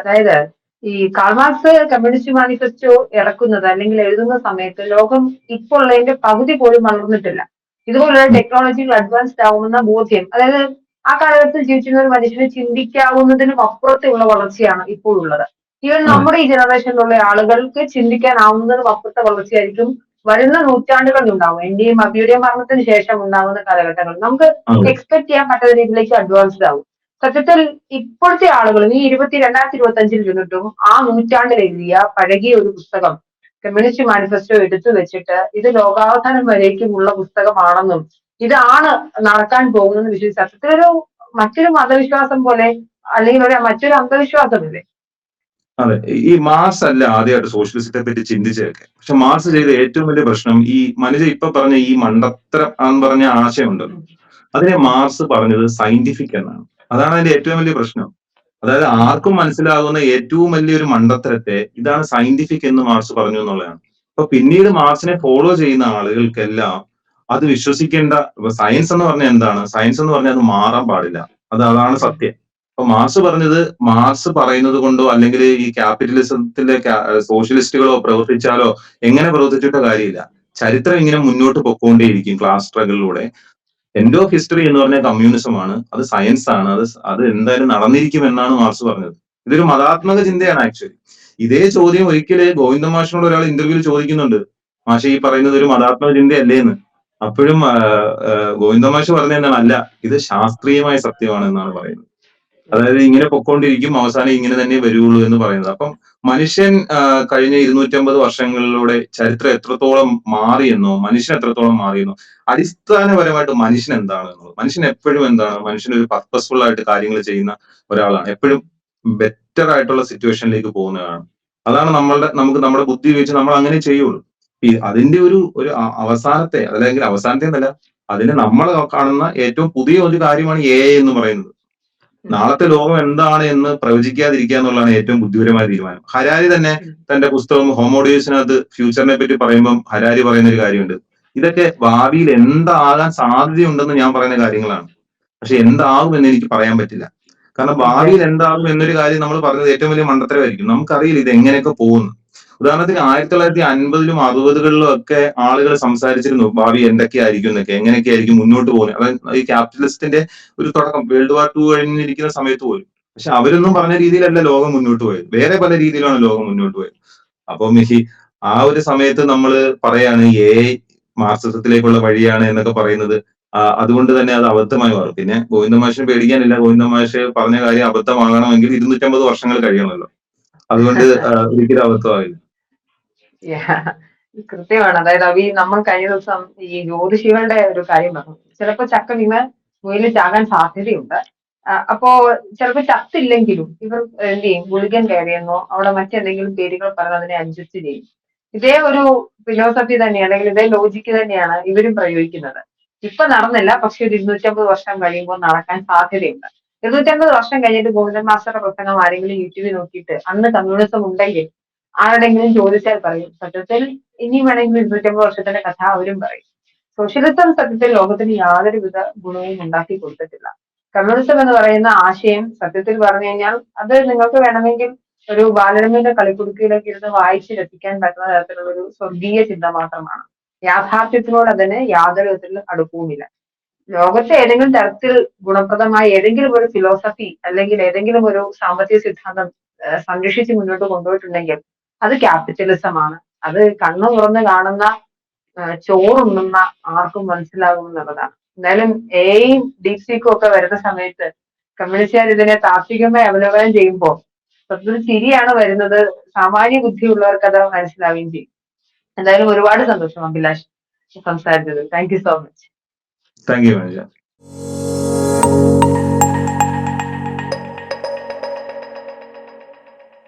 അതായത് ഈ കാൾമാർക്സ് കമ്മ്യൂണിസ്റ്റ് മാനിഫെസ്റ്റോ ഇറക്കുന്നത് അല്ലെങ്കിൽ എഴുതുന്ന സമയത്ത് ലോകം ഇപ്പോൾ ഉള്ളതിന്റെ പകുതി പോലും വളർന്നിട്ടില്ല. ഇതുപോലുള്ള ടെക്നോളജികൾ അഡ്വാൻസ്ഡ് ആവുമെന്ന ബോധ്യം അതായത് ആ കാലഘട്ടത്തിൽ ജീവിച്ചിരുന്ന ഒരു മനുഷ്യന് ചിന്തിക്കാവുന്നതിനും അപ്പുറത്തുള്ള വളർച്ചയാണ് ഇപ്പോൾ ഉള്ളത് ഈവൻ നമ്മുടെ ഈ ജനറേഷനിലുള്ള ആളുകൾക്ക് ചിന്തിക്കാനാവുന്നതിനും അപ്പുറത്തെ വളർച്ചയായിരിക്കും വരുന്ന നൂറ്റാണ്ടുകളിൽ ഉണ്ടാവും എന്റെയും അബിയുടെയും മരണത്തിന് ശേഷം ഉണ്ടാവുന്ന കാലഘട്ടങ്ങൾ. നമുക്ക്. എക്സ്പെക്ട് ചെയ്യാൻ പറ്റാത്ത രീതിയിലേക്ക് അഡ്വാൻസ്ഡ് ആവും. സത്യത്തിൽ ഇപ്പോഴത്തെ ആളുകൾ ഈ ഇരുപത്തി രണ്ടായിരത്തി ഇരുപത്തി അഞ്ചിൽ ഇരുന്നിട്ടും ആ നൂറ്റാണ്ടിൽ എഴുതിയ പഴകിയ ഒരു പുസ്തകം കമ്മ്യൂണിസ്റ്റ് മാനിഫെസ്റ്റോ എടുത്തു വെച്ചിട്ട് ഇത് ലോകാവസാനം വരേക്കുമുള്ള പുസ്തകമാണെന്നും ഇതാണ് നടക്കാൻ പോകുന്നത് വിശ്വസിച്ച് സത്യത്തിലൊരു മറ്റൊരു മതവിശ്വാസം പോലെ അല്ലെങ്കിൽ ഒരു മറ്റൊരു അന്ധവിശ്വാസമില്ലേ? അതെ. ഈ മാർസ് അല്ല ആദ്യമായിട്ട് സോഷ്യലിസത്തെ പറ്റി ചിന്തിച്ചതൊക്കെ. പക്ഷെ മാർസ് ചെയ്ത ഏറ്റവും വലിയ പ്രശ്നം ഈ മനുഷ്യ ഇപ്പൊ പറഞ്ഞ ഈ മണ്ടത്തരം എന്ന് പറഞ്ഞ ആശയമുണ്ടല്ലോ അതിനെ മാർസ് പറഞ്ഞത് സയന്റിഫിക് എന്നാണ്. അതാണ് അതിന്റെ ഏറ്റവും വലിയ പ്രശ്നം. അതായത് ആർക്കും മനസ്സിലാകുന്ന ഏറ്റവും വലിയൊരു മണ്ടത്തരത്തെ ഇതാണ് സയന്റിഫിക് എന്ന് മാർസ് പറഞ്ഞു എന്നുള്ളതാണ്. അപ്പൊ പിന്നീട് മാർസിനെ ഫോളോ ചെയ്യുന്ന ആളുകൾക്കെല്ലാം അത് വിശ്വസിക്കേണ്ട സയൻസ് എന്ന് പറഞ്ഞാൽ എന്താണ്? സയൻസ് എന്ന് പറഞ്ഞാൽ അത് മാറാൻ പാടില്ല. അത് അതാണ് സത്യം. അപ്പൊ മാർസ് പറഞ്ഞത് മാർസ് പറയുന്നത് കൊണ്ടോ അല്ലെങ്കിൽ ഈ ക്യാപിറ്റലിസത്തിലെ സോഷ്യലിസ്റ്റുകളോ പ്രവർത്തിച്ചാലോ എങ്ങനെ പ്രവർത്തിച്ചിട്ടോ കാര്യമില്ല. ചരിത്രം ഇങ്ങനെ മുന്നോട്ട് പൊക്കോണ്ടേയിരിക്കും ക്ലാസ് സ്ട്രഗിളിലൂടെ എൻഡ് ഓഫ് ഹിസ്റ്ററി എന്ന് പറഞ്ഞ കമ്മ്യൂണിസമാണ് അത് സയൻസ് ആണ്. അത് അത് എന്തായാലും നടന്നിരിക്കും എന്നാണ് മാർസ് പറഞ്ഞത്. ഇതൊരു മതാത്മക ചിന്തയാണ് ആക്ച്വലി ഇതേ ചോദ്യം ഒരിക്കൽ ഗോവിന്ദ മാഷിനോട് ഒരാൾ ഇന്റർവ്യൂവിൽ ചോദിക്കുന്നുണ്ട്. മാഷ ഈ പറയുന്നത് ഒരു മതാത്മക ചിന്തയല്ലേ എന്ന്. അപ്പോഴും ഗോവിന്ദ മാഷ് പറഞ്ഞ അല്ല ഇത് ശാസ്ത്രീയമായ സത്യമാണ് എന്നാണ് പറയുന്നത്. അതായത് ഇങ്ങനെ പൊക്കോണ്ടിരിക്കും അവസാനം ഇങ്ങനെ തന്നെ വരുള്ളൂ എന്ന് പറയുന്നത്. അപ്പം മനുഷ്യൻ കഴിഞ്ഞ ഇരുന്നൂറ്റമ്പത് വർഷങ്ങളിലൂടെ ചരിത്രം എത്രത്തോളം മാറിയെന്നോ മനുഷ്യൻ എത്രത്തോളം മാറിയെന്നോ അടിസ്ഥാനപരമായിട്ട് മനുഷ്യൻ എന്താണ് എന്നുള്ളത് മനുഷ്യൻ എപ്പോഴും എന്താണ് മനുഷ്യൻ ഒരു പർപ്പസ്ഫുൾ ആയിട്ട് കാര്യങ്ങൾ ചെയ്യുന്ന ഒരാളാണ്. എപ്പോഴും ബെറ്റർ ആയിട്ടുള്ള സിറ്റുവേഷനിലേക്ക് പോകുന്നതാണ് അതാണ് നമ്മളുടെ നമുക്ക് നമ്മുടെ ബുദ്ധി ഉപയോഗിച്ച് നമ്മൾ അങ്ങനെ ചെയ്യുള്ളൂ. അതിന്റെ ഒരു ഒരു അവസാനത്തെ അല്ലെങ്കിൽ അവസാനത്തെ എന്നല്ല അതിന് നമ്മൾ കാണുന്ന ഏറ്റവും പുതിയ ഒരു കാര്യമാണ് എ എന്ന് പറയുന്നത്. നാളത്തെ ലോകം എന്താണ് എന്ന് പ്രവചിക്കാതിരിക്കുക എന്നുള്ളതാണ് ഏറ്റവും ബുദ്ധിപരമായ തീരുമാനം. ഹരാരി തന്നെ തന്റെ പുസ്തകം ഹോമോഡിയസിനകത്ത് ഫ്യൂച്ചറിനെ പറ്റി പറയുമ്പം ഹരാരി പറയുന്ന ഒരു കാര്യമുണ്ട്. ഇതൊക്കെ ഭാവിയിൽ എന്താകാൻ സാധ്യതയുണ്ടെന്ന് ഞാൻ പറയുന്ന കാര്യങ്ങളാണ്. പക്ഷെ എന്താകും എന്ന് എനിക്ക് പറയാൻ പറ്റില്ല. കാരണം ഭാവിയിൽ എന്താകും എന്നൊരു കാര്യം നമ്മൾ പറഞ്ഞത് ഏറ്റവും വലിയ മണ്ടത്തരമായിരിക്കും. നമുക്കറിയില്ല ഇത് എങ്ങനെയൊക്കെ പോകുന്നു. ഉദാഹരണത്തിന് ആയിരത്തി തൊള്ളായിരത്തി അൻപതിലും അറുപതുകളിലും ഒക്കെ ആളുകൾ സംസാരിച്ചിരുന്നു ഭാവി എന്തൊക്കെയായിരിക്കും എന്നൊക്കെ എങ്ങനെയൊക്കെയായിരിക്കും മുന്നോട്ട് പോകുന്നത്. അതായത് ഈ ക്യാപിറ്റലിസ്റ്റിന്റെ ഒരു തുടക്കം വേൾഡ് വാർ ടു കഴിഞ്ഞിരിക്കുന്ന സമയത്ത് പോലും. പക്ഷെ അവരൊന്നും പറഞ്ഞ രീതിയിലല്ല ലോകം മുന്നോട്ട് പോയത്. വേറെ പല രീതിയിലാണ് ലോകം മുന്നോട്ട് പോയത്. അപ്പം ഈ ആ ഒരു സമയത്ത് നമ്മൾ പറയാണ് എ മാർക്സിസത്തിലേക്കുള്ള വഴിയാണ് എന്നൊക്കെ പറയുന്നത്. അതുകൊണ്ട് തന്നെ അത് അബദ്ധമായി മാറും. പിന്നെ ഗോവിന്ദ മാഷിന് പേടിക്കാനില്ല. ഗോവിന്ദ മാഷ് പറഞ്ഞ കാര്യം അബദ്ധമാകണമെങ്കിൽ ഇരുന്നൂറ്റമ്പത് വർഷങ്ങൾ കഴിയണമല്ലോ. അതുകൊണ്ട് ഒരിക്കലും അബദ്ധമാകില്ല. കൃത്യമാണ്. അതായത് അവി നമ്മൾ കഴിഞ്ഞ ദിവസം ഈ ജ്യോതിഷികളുടെ ഒരു കാര്യം പറഞ്ഞു. ചിലപ്പോ ചക്ക വീണ് മുയലിൽ ചാകാൻ സാധ്യതയുണ്ട്. അപ്പോ ചിലപ്പോ ചത്തില്ലെങ്കിലും ഇവർ എന്ത് ചെയ്യും? ഗുളികൻ കയറിയെന്നോ അവിടെ മറ്റെന്തെങ്കിലും പേരുകൾ പറഞ്ഞ് അതിനെ അഡ്ജസ്റ്റ് ചെയ്യും. ഇതേ ഒരു ഫിലോസഫി തന്നെയാണ് അല്ലെങ്കിൽ ഇതേ ലോജിക്ക് തന്നെയാണ് ഇവരും പ്രയോഗിക്കുന്നത്. ഇപ്പൊ നടന്നില്ല പക്ഷെ ഒരു ഇരുന്നൂറ്റമ്പത് വർഷം കഴിയുമ്പോൾ നടക്കാൻ സാധ്യതയുണ്ട്. ഇരുന്നൂറ്റമ്പത് വർഷം കഴിഞ്ഞിട്ട് ഗോവിന്ദൻ മാസ്റ്ററുടെ പ്രസംഗം ആരെങ്കിലും യൂട്യൂബിൽ നോക്കിയിട്ട് അന്ന് കമ്മ്യൂണിസം ഉണ്ടെങ്കിൽ ആരുടെങ്കിലും ചോദിച്ചാൽ പറയും. സത്യത്തിൽ ഇനി വേണമെങ്കിൽ ഇരുന്നൂറ്റമ്പത് വർഷത്തിന്റെ കഥ അവരും പറയും. സോഷ്യലിസം സത്യത്തിൽ ലോകത്തിന് യാതൊരുവിധ ഗുണവും ഉണ്ടാക്കി കൊടുത്തിട്ടില്ല. കമ്മ്യൂണിസം എന്ന് പറയുന്ന ആശയം സത്യത്തിൽ പറഞ്ഞു കഴിഞ്ഞാൽ അത് നിങ്ങൾക്ക് വേണമെങ്കിൽ ഒരു ബാലരമയുടെ കളിക്കുടുക്കിയിലേക്ക് ഇരുന്ന് വായിച്ച് രസിക്കാൻ പറ്റുന്ന തരത്തിലുള്ള ഒരു സ്വർഗീയ ചിന്ത മാത്രമാണ്. യാഥാർത്ഥ്യത്തിനോട് അതിന് യാതൊരു വിധത്തിലും അടുപ്പവുമില്ല. ലോകത്തെ ഏതെങ്കിലും തരത്തിൽ ഗുണപ്രദമായ ഏതെങ്കിലും ഒരു ഫിലോസഫി അല്ലെങ്കിൽ ഏതെങ്കിലും ഒരു സാമ്പത്തിക സിദ്ധാന്തം സംരക്ഷിച്ച് മുന്നോട്ട് കൊണ്ടുപോയിട്ടുണ്ടെങ്കിൽ അത് ക്യാപിറ്റലിസമാണ് അത് കണ്ണു തുറന്ന് കാണുന്ന ചോറുണ്ണുന്ന ആർക്കും മനസ്സിലാകും എന്നുള്ളതാണ്. എന്നാലും എയും ഡീപ് സീക്കും ഒക്കെ വരുന്ന സമയത്ത് കമ്മ്യൂണിസ്റ്റുകാർ ഇതിനെ താത്വികമായി അവലോകനം ചെയ്യുമ്പോൾ സത്യത്തിൽ ചിരിയാണ് വരുന്നത്. സാമാന്യ ബുദ്ധിയുള്ളവർക്ക് അത് മനസ്സിലാവുകയും ചെയ്യും. എന്തായാലും ഒരുപാട് സന്തോഷം അഭിലാഷ് സംസാരിച്ചത് thank you so much thank you